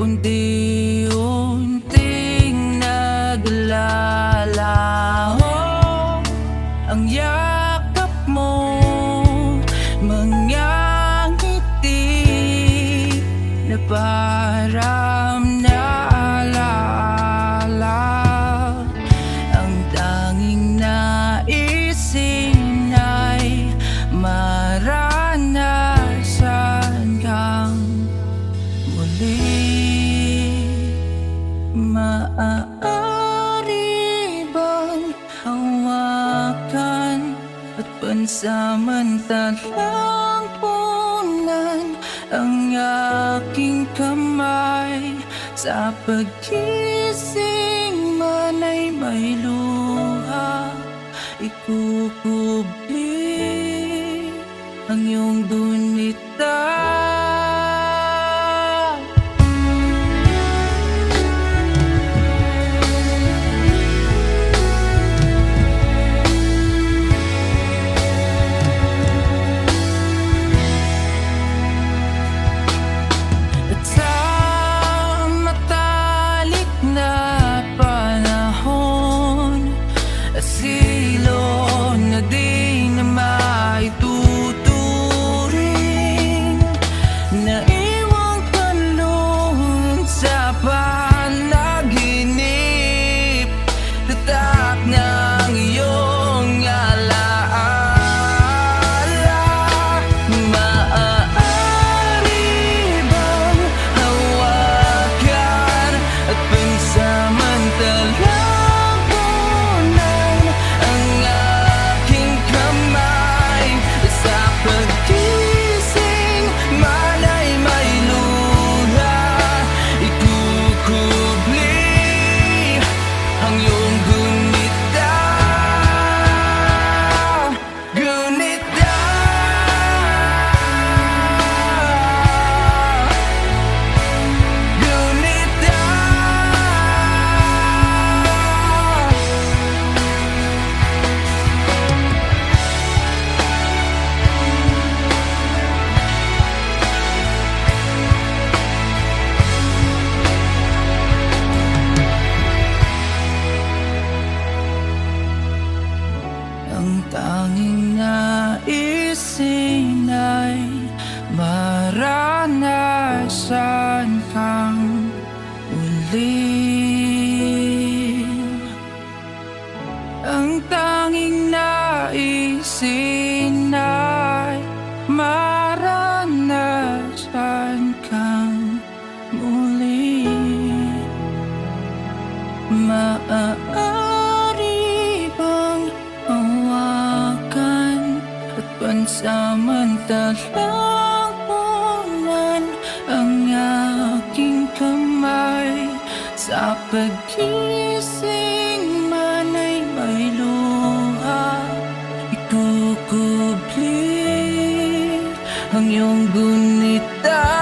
Unti-unting naglalaho Ang yakap mo Mangangiti Na parang naalaala Ang tanging naisin ay maranasan kang muli. Maaari bang hawakan At pansamantalang punan Ang aking kamay sa pag-isip. Pansamantalang Ang tanging naisin ay maranasan kang ulit Ang tanging naisin Samantalang buwan ang aking kamay. Sa pagising man ay may luha Ikukubli ang iyong gunita.